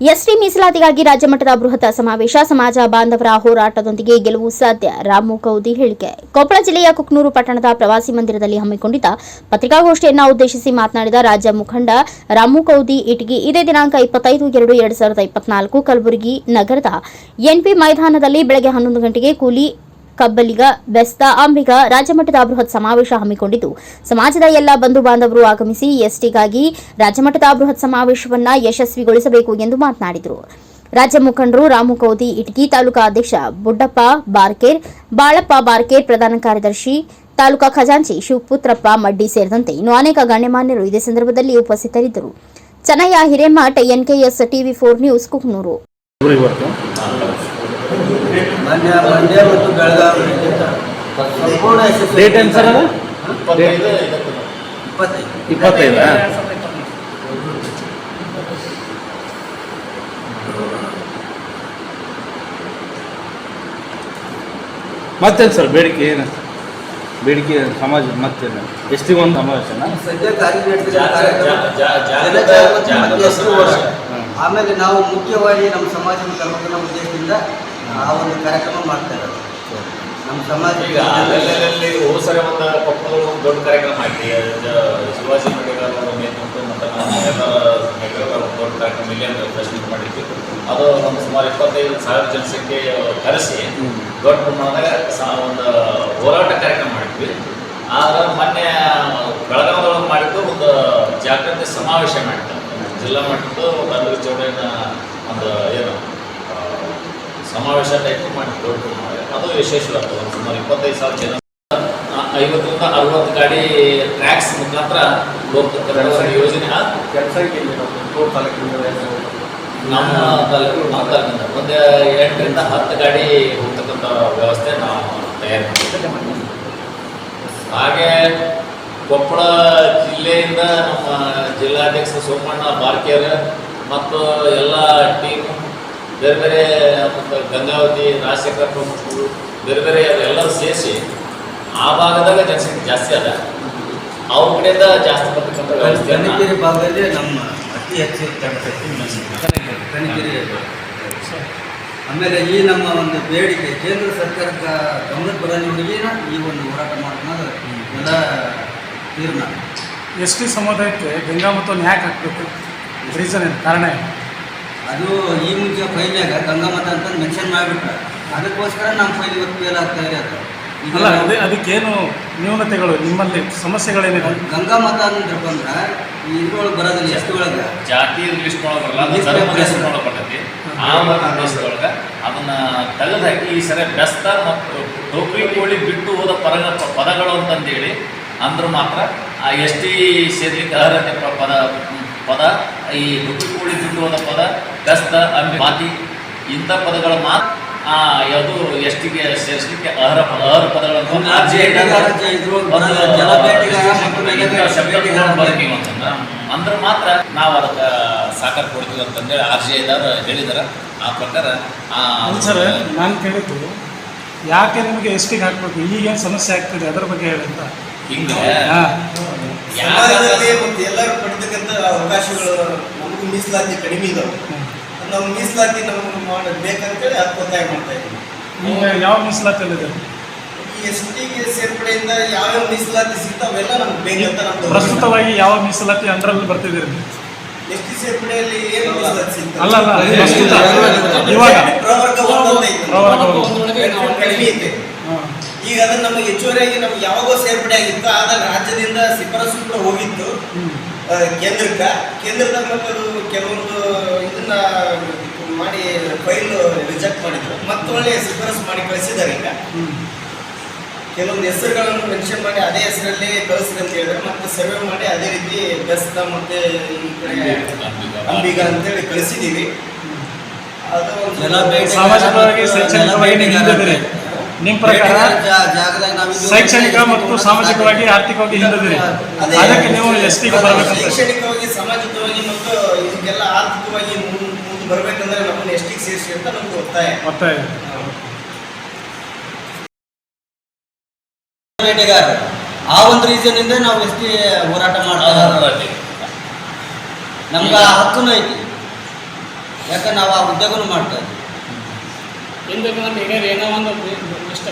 ST ಮೀಸಲಾತಿಗಾಗಿ ರಾಜ್ಯ ಮಟ್ಟದ ಬೃಹತ್ ಸಮಾವೇಶ. ಸಮಾಜ ಬಾಂಧವರ ಹೋರಾಟದೊಂದಿಗೆ ಗೆಲುವು ಸಾಧ್ಯ. ರಾಮು ಕೌದಿ ಹೇಳಿಕೆ. ಕೊಪ್ಪಳ ಜಿಲ್ಲೆಯ ಕುಕ್ನೂರು ಪಟ್ಟಣದ ಪ್ರವಾಸಿ ಮಂದಿರದಲ್ಲಿ ಹಮ್ಮಿಕೊಂಡಿದ್ದ ಪತ್ರಿಕಾಗೋಷ್ಠಿಯನ್ನು ಉದ್ದೇಶಿಸಿ ಮಾತನಾಡಿದ ರಾಜ್ಯ ಮುಖಂಡ ರಾಮು ಕೌದಿ ಇಟಗಿ ಇದೇ ದಿನಾಂಕ ಇಪ್ಪತ್ತೈದು ಎರಡು ಎರಡು ಸಾವಿರದ ಇಪ್ಪತ್ನಾಲ್ಕು ಕಲಬುರಗಿ ನಗರದ ಎನ್ಪಿ ಮೈದಾನದಲ್ಲಿ ಬೆಳಗ್ಗೆ ಹನ್ನೊಂದು ಗಂಟೆಗೆ ಕೂಲಿ ಕಬ್ಬಲಿಗ, ಬೆಸ್ತ, ಅಂಬಿಗ, ರಾಜ್ಯಮಟ್ಟದ ಬೃಹತ್ ಸಮಾವೇಶ ಹಮ್ಮಿಕೊಂಡಿದ್ದು. ಸಮಾಜದ ಎಲ್ಲ ಬಂಧು ಬಾಂಧವರು ಆಗಮಿಸಿ ಎಸ್ಟಿಗಾಗಿ ರಾಜ್ಯಮಟ್ಟದ ಬೃಹತ್ ಸಮಾವೇಶವನ್ನ ಯಶಸ್ವಿಗೊಳಿಸಬೇಕು ಎಂದು ಮಾತನಾಡಿದರು. ರಾಜ್ಯ ಮುಖಂಡರು ರಾಮು ಕೌದಿ, ಇಟಗಿ ತಾಲೂಕಾ ಅಧ್ಯಕ್ಷ ಬುಡ್ಡಪ್ಪ ಬಾರ್ಕೇರ್, ಬಾಳಪ್ಪ ಬಾರ್ಕೇರ್ ಪ್ರಧಾನ ಕಾರ್ಯದರ್ಶಿ, ತಾಲೂಕಾ ಖಜಾಂಚಿ ಶಿವಪುತ್ರಪ್ಪ ಮಡ್ಡಿ ಸೇರಿದಂತೆ ಇನ್ನು ಅನೇಕ ಗಣ್ಯಮಾನ್ಯರು ಇದೇ ಸಂದರ್ಭದಲ್ಲಿ ಉಪಸ್ಥಿತರಿದ್ದರು. Chennayya Hiremath, NKS TV four news, Kuknur. ಇವತ್ತು ಮಂಡ್ಯ ಮಂಡ್ಯ ಮತ್ತು ಬೆಳಗಾವಿ. ಸಂಪೂರ್ಣ ಡೇಟ್ ಏನು ಸರ್ ಅದು? ಇಪ್ಪತ್ತೈದು. ಇಪ್ಪತ್ತೈದಾ. ಮತ್ತೇನು ಸರ್ ಬೇಡಿಕೆ ಏನು? ಬೇಡಿಕೆ ಸಮಾಜ ಮತ್ತೇನು? ಎಷ್ಟಿಗೆ ಒಂದು ಸಮಾವೇಶನ. ಆಮೇಲೆ ನಾವು ಮುಖ್ಯವಾಗಿ ನಮ್ಮ ಸಮಾಜದ ಕರ್ಮದ ಉದ್ದೇಶದಿಂದ ಆ ಒಂದು ಕಾರ್ಯಕ್ರಮ ಮಾಡ್ತಾ ನಮ್ಮ ಸಮಾಜ ಈಗ ಅಲ್ಲಲ್ಲಿ ಹೋದ ಸರಿ ಒಂದು ಕೊಪ್ಪಳದಲ್ಲಿ ಒಂದು ದೊಡ್ಡ ಕಾರ್ಯಕ್ರಮ ಆಯ್ತು ಶಿವಾಜಿ ನಗರ ನೇತೃತ್ವ ಮತ್ತು ನಮ್ಮ ಎಲ್ಲ ಒಂದು ದೊಡ್ಡ ಕಾರ್ಯಕ್ರಮ ಇಲ್ಲಿ ಅಂದ್ರೆ ಫಸ್ಟ್ ಮಾಡಿದ್ವಿ. ಅದು ಒಂದು ಸುಮಾರು ಇಪ್ಪತ್ತೈದು ಸಾವಿರ ಜನಸಂಖ್ಯೆ ಕರೆಸಿ ದೊಡ್ಡ ಪ್ರಮಾಣದಾಗ ಒಂದು ಹೋರಾಟ ಕಾರ್ಯಕ್ರಮ ಮಾಡಿದ್ವಿ. ಆದ್ರೆ ಮೊನ್ನೆ ಬೆಳಗಾವದೊಳಗೆ ಮಾಡಿದ್ದು ಒಂದು ಜಾಗೃತಿ ಸಮಾವೇಶ ಮಾಡಿದ್ದೆ ಜಿಲ್ಲಾ ಮಟ್ಟದ ಒಂದು ಅಲ್ಲಿಗೆ ಚೌಡಯ್ಯನ ಒಂದು ಸಮಾವೇಶ ಟೈಪ್ ಮಾಡಿ. ಅದು ಯಶಸ್ವಿ ಆಗ್ತದೆ ಸುಮಾರು ಇಪ್ಪತ್ತೈದು ಸಾವಿರ ಜನ. ಐವತ್ತರಿಂದ ಅರವತ್ತು ಗಾಡಿ ಟ್ರ್ಯಾಕ್ಸ್ ಮುಖಾಂತರ ಹೋಗ್ತಕ್ಕಂಥ ಯೋಜನೆ ನಮ್ಮ ತಾಲೂಕು ನಮ್ಮ ತಾಲೂಕಿಂದ. ಒಂದು ಎಂಟರಿಂದ ಹತ್ತು ಗಾಡಿ ಹೋಗ್ತಕ್ಕಂಥ ವ್ಯವಸ್ಥೆ ನಾವು ತಯಾರು ಹಾಗೆ ಕೊಪ್ಪಳ ಜಿಲ್ಲೆಯಿಂದ ನಮ್ಮ ಜಿಲ್ಲಾಧ್ಯಕ್ಷ ಸೋಮಣ್ಣ ಬಾರ್ಕೇರ್ ಮತ್ತು ಎಲ್ಲ ಟೀಮು ಬೇರೆ ಬೇರೆ ಮತ್ತು ಗಂಗಾವತಿ ರಾಜಶೇಖರ ಪ್ರಮುಖರು ಬೇರೆ ಬೇರೆ ಎಲ್ಲರೂ ಸೇರಿಸಿ ಆ ಭಾಗದಾಗ ಜನಸಂಖ್ಯೆ ಜಾಸ್ತಿ ಅದ. ಅವ್ರ ಕಡೆಯಿಂದ ಜಾಸ್ತಿ ಬರ್ತಕ್ಕಂಥ ಕನಕಿರಿ ಭಾಗದಲ್ಲಿ ನಮ್ಮ ಅತಿ ಹೆಚ್ಚು ಕನಕಿರಿ ಆಮೇಲೆ ಈ ನಮ್ಮ ಒಂದು ಬೇಡಿಕೆ ಕೇಂದ್ರ ಸರ್ಕಾರದ ಗಮನಕ್ಕೆ ಬರೋದ್ರೊಳಗಿನ ಈ ಒಂದು ಹೋರಾಟ ಮಾಡ್ತಾ ಎಲ್ಲ ತೀರ್ಮಾನ. ಎಸ್ ಟಿ ಸಮುದಾಯಕ್ಕೆ ಗಂಗಾ ಮತ್ತು ಯಾಕೆ ಹಾಕಬೇಕು. ರೀಸನ್ ಏನು? ಕಾರಣ ಏನು? ಅದು ಈ ಮುಂಚೆ ಫೈಲ್ನಾಗ ಗಂಗಾಮತ ಅಂತ ಮೆನ್ಷನ್ ಮಾಡಿಬಿಟ್ರೆ. ಅದಕ್ಕೋಸ್ಕರ ನಮ್ಮ ಫೈಲ್ ಇವತ್ತು ಫೇಲ್ ಆಗ್ತಾ ಇದೆ ಅದು ಅಲ್ಲ ಅದೇ ಅದಕ್ಕೇನು ನ್ಯೂನತೆಗಳು ನಿಮ್ಮಲ್ಲಿ ಸಮಸ್ಯೆಗಳೇನಿದೆ? ಗಂಗಾಮತ ಅಂದ್ರಪ್ಪ ಅಂದ್ರೆ ಇದ್ರೊಳಗೆ ಬರೋದಿಲ್ಲ ಎಷ್ಟು ಒಳಗೆ? ಜಾತಿ ಲಿಸ್ಟ್ ಒಳಗೆ ಲಿಸ್ಟ್ ಒಳಗೆ ಬರ್ತೈತಿ. ಆ ಮತ ಲಿಸ್ಟ್ ಒಳಗೆ ಅದನ್ನ ತೆಗೆದು ಹಾಕಿ ಈ ಸರಿ ಬೆಸ್ತ ಮತ್ತು ಟೋಪಿ ಕೋಳಿ ಬಿಟ್ಟು ಹೋದ ಪರ ಪದಗಳು ಅಂತಂದೇಳಿ ಅಂದ್ರೆ ಮಾತ್ರ ಆ ಎಸ್ ಟಿ ಸೇರ್ಲಿಕ್ಕೆ ಅರ್ಹತೆ ಪದ ಪದ ಈ ಟೋಕ್ರಿ ಕೋಳಿ ಬಿಟ್ಟು ಪದ ಬೆಸ್ತ ಅಂಬಿ ಮಾತಿ ಇಂಥ ಪದಗಳ ಮಾತ್ರ ಆ, ಯಾವುದು ಎಷ್ಟಿಗೆ ಸೇರಿಸಲಿಕ್ಕೆ ಅರ್ಹ ಪದ ಅರ್ಹ ಪದಗಳನ್ನು ಅಂದ್ರೆ ಮಾತ್ರ ನಾವು ಅದಕ್ಕೆ ಸಾಕಾರ ಕೊಡ್ತೀವಿ ಅಂತಂದೇಳಿ ಆರ್ ಜಿ ಐದಾರು ಹೇಳಿದಾರೆ. ಆ ಪ್ರಕಾರ ಸರ್ ನಾನು ಕೇಳಿದ್ದು ಯಾಕೆ ನಿಮಗೆ ಎಷ್ಟಿಗೆ ಹಾಕ್ಬೇಕು ಹಾಕಬೇಕು ಈಗೇನು ಸಮಸ್ಯೆ ಆಗ್ತಿದೆ ಅದರ ಬಗ್ಗೆ ಹೇಳಿ ಅಂತ. ಹಿಂಗೆ ಸಮಾಜದಲ್ಲಿ ಮತ್ತು ಎಲ್ಲರೂ ಪಡ್ತಕ್ಕಂಥ ಅವಕಾಶಗಳು ನಮಗೂ ಮೀಸಲಾತಿ ಕಡಿಮೆ ಇದಾವೆ ನಾವು ಮೀಸಲಾತಿ ನಮಗೆ ಮಾಡೋದು ಬೇಕಂತೇಳಿ ಒತ್ತಾಯ ಮಾಡ್ತಾ ಇದ್ದೀವಿ ಯಾವ ಮೀಸಲಾತಿ ಈ ಎಸ್ ಟಿಗೆ ಸೇರ್ಪಡೆಯಿಂದ ಯಾವ್ಯಾವ ಮೀಸಲಾತಿ ಸಿಗ್ತಾವೆಲ್ಲ ನಮ್ಗೆ ಬೇಕಂತ ನಮ್ದು ಪ್ರಸ್ತುತವಾಗಿ ಯಾವ ಮೀಸಲಾತಿ ಅಂದ್ರಲ್ಲಿ ಬರ್ತಿದ್ದೀರಿ ಎಸ್ ಟಿ ಸೇರ್ಪಡೆಯಲ್ಲಿ ಏನು ಮೀಸಲಾತಿ ಸಿಗ್ತದೆ ಅಲ್ಲ ಅಲ್ಲ ಪ್ರಸ್ತುತ ಇವಾಗ ಪ್ರವರ್ಗ ಒಂದೊಂದೇ ಇದೆ. ಕಡಿಮೆ ಇದೆ ಈಗ ಅದನ್ನ ನಮಗೆ ಹೆಚ್ಚುವರಿಯಾಗಿ ನಮ್ಗೆ ಯಾವಾಗೋ ಸೇರ್ಪಡೆ ಆಗಿತ್ತು. ಆದಾಗ ರಾಜ್ಯದಿಂದ ಶಿಫಾರಸು ಕೂಡ ಹೋಗಿತ್ತು. ಕೇಂದ್ರಕ್ಕ. ಕೇಂದ್ರದಾಗ ಮತ್ತೆ ಅದು ಕೆಲವೊಂದು ಇದನ್ನ ಮಾಡಿ ಫೈಲ್ ರಿಜೆಕ್ಟ್ ಮಾಡಿದ್ರು. ಮತ್ತೆ ಒಳ್ಳೆ ಶಿಫಾರಸು ಮಾಡಿ ಕಳಿಸಿದ್ದಾರೆ ಈಗ. ಕೆಲವೊಂದು ಹೆಸರುಗಳನ್ನು ಮೆನ್ಷನ್ ಮಾಡಿ ಅದೇ ಹೆಸರಲ್ಲಿ ಕಳಿಸ್ರಿ ಅಂತ ಹೇಳಿದ್ರೆ. ಮತ್ತೆ ಸರ್ವೆ ಮಾಡಿ ಅದೇ ರೀತಿ ಬೆಸ್ತ ಮತ್ತೆ ಅಂಬಿಗ ಅಂತೇಳಿ ಕಳಿಸಿದೀವಿ. ಅದು ನಿಮ್ಮ ಪ್ರಕಾರ ಜಾ- ಜಾಗದಾಗ ನಾವು ಶೈಕ್ಷಣಿಕ ಮತ್ತು ಸಾಮಾಜಿಕವಾಗಿ ಆರ್ಥಿಕವಾಗಿ ಹಿಂದಿದ್ದೀರಿ ಅದೇ ಅದಕ್ಕೆ ನೀವು ಎಸ್ ಟಿಗೆ ಬರಬೇಕಂತ ಶೈಕ್ಷಣಿಕವಾಗಿ ಸಾಮಾಜಿಕವಾಗಿ ಮತ್ತು ಇದಕ್ಕೆಲ್ಲ ಆರ್ಥಿಕವಾಗಿ ಮುಂದೆ ಬರಬೇಕಂದ್ರೆ ನಮ್ಮನ್ನು ಎಷ್ಟಿಗೆ ಸೇರಿಸಿ ಅಂತ ನಮ್ಗೆ ಒತ್ತಾಯ. ಒತ್ತಾಯ. ಬೇಟೆಗಾರ ಆ ಒಂದು ರೀಸನ್ ಇಂದ ನಾವು ಎಸ್ ಟಿ ಹೋರಾಟ ಮಾಡ್ತಾ ನಮ್ಗ ಆ ಹಕ್ಕುನೂ ಐತಿ. ಯಾಕಂದ್ರೆ ನಾವು ಆ ಉದ್ಯೋಗನೂ ಮಾಡ್ತಾ ಇದ್ದೀವಿ. ಏನೋ ಒಂದು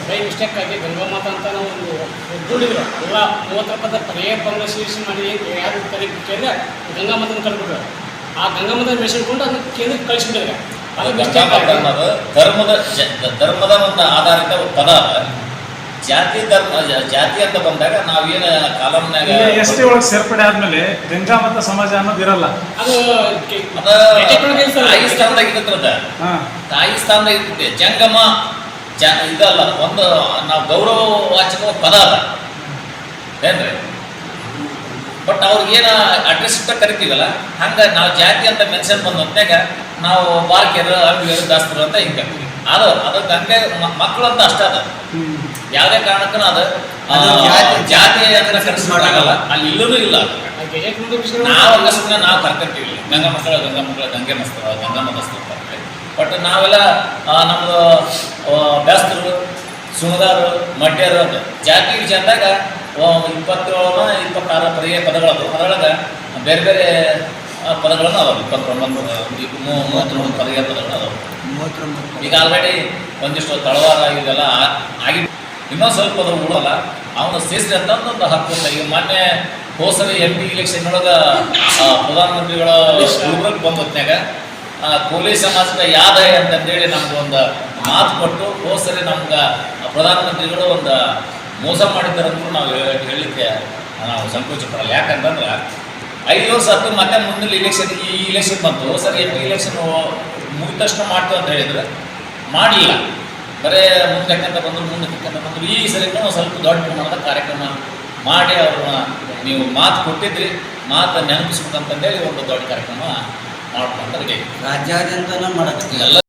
ಬೈ ಮಿಸ್ಟೇಕ್ ಆಗಿ ಗಂಗಾಮಾತ ಅಂತ ನಾವು ಒಂದು ಒಗ್ಗೂಡಿದ್ರು. ಎಲ್ಲ ಮೂವತ್ತು ರೂಪಾಯಿ ಪರ್ಯಾಯ ಬಂಗ ಸೇರಿಸಿ ಮಾಡಿ ಯಾರು ಕರಿ ಕೇಳಿದ್ರೆ ಗಂಗಾಮಾತನ ಕರೆದ್ಬಿಟ್ರು. ಆ ಗಂಗಾಮಾತನ ಬೆಳೆಸಿಕೊಂಡು ಅದನ್ನ ಕೇಂದ್ರಕ್ಕೆ ಕಳಿಸ್ಬಿಟ್ಟಿದ್ರೆ ಅದು ಮಿಸ್ಟೇಕ್ ಗಂಗಾಮತ ಅನ್ನೋದು ಧರ್ಮದ ಧರ್ಮದ ಒಂದು ಆಧಾರಿತ ಪದ ಜಾತಿ ಧರ್ಮ ಜಾತಿ ಅಂತ ಬಂದಾಗ ನಾವೇನು ಕಾಲಮ್ನಾಗ ಎಸ್ ಟಿ ಒಳಗೆ ಸೇರ್ಪಡೆ ಆದ್ಮೇಲೆ ಗಂಗಾ ಮತ ಸಮಾಜ ಅನ್ನೋದು ಇರಲ್ಲ. ಅದು. ತಾಯಿ ಸ್ಥಾನದಾಗ ಇರ್ತದ ತಾಯಿ ಸ್ಥಾನದಾಗ ಇರ್ತದೆ ಜಂಗಮ ಜ ಇದಲ್ಲ ಒಂದು ನಾವು ಗೌರವವಾಚಕ ಪದ ಅಲ್ಲ. ಏನ್ರಿ? ಬಟ್ ಏನ ಅಡ್ರೆಸ್ ಅಂತ ಕರಿತೀವಲ್ಲ ಹಂಗ ನಾವು ಜಾತಿ ಅಂತ ಮೆನ್ಷನ್ ಬಂದ ಹೊತ್ತಾಗ ನಾವು ಬಾಲ್ಕಿಯರು ಅಲ್ವಿಯರು ದಾಸ್ತರು ಅಂತ ಹಿಂಗೆ. ಕರಿತೀವಿ ಅದು ಅದಕ್ಕೆ ಹಂಗೆ ಮಕ್ಕಳು ಅಂತ ಅಷ್ಟ ಅದ. ಯಾವುದೇ ಕಾರಣಕ್ಕೂ ಅದು ಜಾತಿ- ಅಂತ ಅಂತ ಮಾಡಲ್ಲ. ಅಲ್ಲಿ ಇಲ್ಲೂ ಇಲ್ಲ. ನಾವು ಅಂಗಸ್ತ ನಾವು ಕರ್ಕೊಂತೀವಿ ಗಂಗಾ ಮಕ್ಕಳು ಗಂಗಾ ಮಕ್ಕಳು ಗಂಗೆ ಮಸ್ತರು ಗಂಗಾ ಮತಸ್ಥರು ಅಂತಾರೆ ಬಟ್ ನಾವೆಲ್ಲ ನಮ್ಮದು ಬ್ಯಾಸ್ತರು ಸುಣದಾರು ಮಡ್ಯರು ಅಂತ ಜಾತಿ ಅಂದಾಗ ಇಪ್ಪತ್ತೇಳು ಇಪ್ಪತ್ತಾರು ಪರ್ಯಾಯ ಪದಗಳದು. ಅದರೊಳಗೆ ಬೇರೆ ಬೇರೆ ಪದಗಳನ್ನು ಅದಾವೆ. ಇಪ್ಪತ್ತೊಂಬತ್ತು ಮೂವತ್ತೊಂಬತ್ತು ಪರ್ಯಾಯ ಪದಗಳು ಅದಾವೆ. ಈಗ ಆಲ್ರೆಡಿ ಒಂದಿಷ್ಟು ತಳವಾರ ಇದೆಲ್ಲ ಆಗಿ ಇನ್ನೂ ಸ್ವಲ್ಪ ಅದು ಉಳಲ್ಲ. ಅವನು ಸೇರಿಸಿ ಅಂತ ಒಂದು ಹಕ್ಕು. ಈಗ ಮೊನ್ನೆ ಹೋಸರಿ ಎಂ ಪಿ ಇಲೆಕ್ಷನ್ ಒಳಗೆ ಪ್ರಧಾನಮಂತ್ರಿಗಳ ಬಂದ ಹೊತ್ನ್ಯಾಗ ಆ, ಕೋಲಿ ಸಮಾಜದ ಯಾದಯ ಅಂತಂದೇಳಿ ನಮ್ಗೆ ಒಂದು ಮಾತು ಕೊಟ್ಟು ಹೋಸರಿ ನಮ್ಗೆ ಪ್ರಧಾನಮಂತ್ರಿಗಳು ಒಂದು ಮೋಸ ಮಾಡಿದ್ದಾರಂದ್ರೂ ನಾವು ಹೇಳ- ಹೇಳಲಿಕ್ಕೆ ನಾವು ಸಂಕೋಚ ಪಡಲ್ಲ ಯಾಕಂತಂದ್ರೆ ಐದು ವರ್ಷ ಹತ್ತು ಮತ್ತೆ ಮುಂದಿನ ಇಲೆಕ್ಷನ್ ಈ ಇಲೆಕ್ಷನ್ ಬಂತು. ಸರ್ ಎಂ ಪಿ ಇಲೆಕ್ಷನ್ ಮುಗಿದ ತಕ್ಷಣ ಮಾಡ್ತೀವಿ ಅಂತ ಹೇಳಿದ್ರೆ ಮಾಡಲಿಲ್ಲ ಬರೇ ಮುಂದಕ್ಕಂತ ಬಂದರು ಮುಂದಕ್ಕಂತ ಬಂದರು. ಈ ಸರಿನೂ ಸ್ವಲ್ಪ ದೊಡ್ಡ ಪ್ರಮಾಣದ ಕಾರ್ಯಕ್ರಮ ಮಾಡಿ ಅವ್ರನ್ನ ನೀವು ಮಾತು ಕೊಟ್ಟಿದ್ರಿ. ಮಾತು ನೆನಪಿಸ್ಬೇಕಂತಂದೇಳಿ ಒಂದು ದೊಡ್ಡ ಕಾರ್ಯಕ್ರಮ ಮಾಡ್ಕೊಂತ ರೆಡಿ ರಾಜ್ಯಾದ್ಯಂತ ಮಾಡಕ್ಕೆ ಎಲ್ಲ